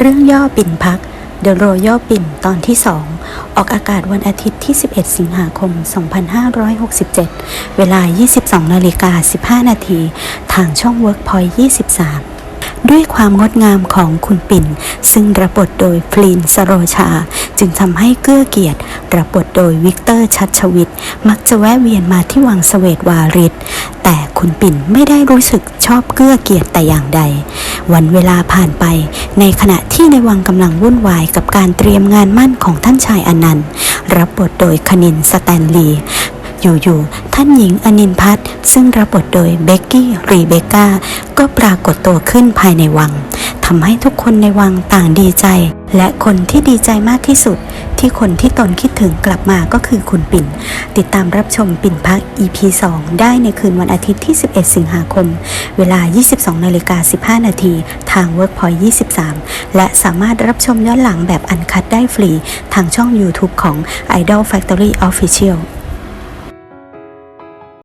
เรื่องย่อปิ่นพัก The Royal ปิ่นตอนที่ 2 ออกอากาศวันอาทิตย์ที่ 11 สิงหาคม 2567 เวลา 22นาฬิกา15 นาที ทางช่อง Workpoint 23ด้วยความงดงามของคุณปิ่น ซึ่งรับบทโดยพลีนสโรชา จึงทำให้เกื้อเกียรติรับบทโดยวิกเตอร์ชัดชวิต มักจะแวะเวียนมาที่วังสเวตวาริศแต่ คุณปิ่นไม่ได้รู้สึกชอบเกื้อเกียรติแต่อย่างใด วันเวลาผ่านไป ในขณะที่ในวังกำลังวุ่นวายกับการเตรียมงานมั่นของท่านชายอนันต์ รับบทโดยคณินสแตนลีย์อยู่ๆ ท่านหญิงอนินพัฒน์ซึ่งรับบทโดยเบกกี้รีเบก้าก็ปรากฏตัวขึ้นภายในวังทำให้ทุกคนในวังต่างดีใจ และคนที่ดีใจมากที่สุด ที่คนที่ตนคิดถึงกลับมาก็คือคุณปิ่น ติดตามรับชมปิ่นพัก EP 2 ได้ในคืนวันอาทิตย์ที่ 11 สิงหาคม เวลา 22นาฬิกา15 นาที ทาง Workpoint 23 และสามารถรับชมย้อนหลังแบบอันคัดได้ฟรี ทางช่อง YouTube ของ Idol Factory Official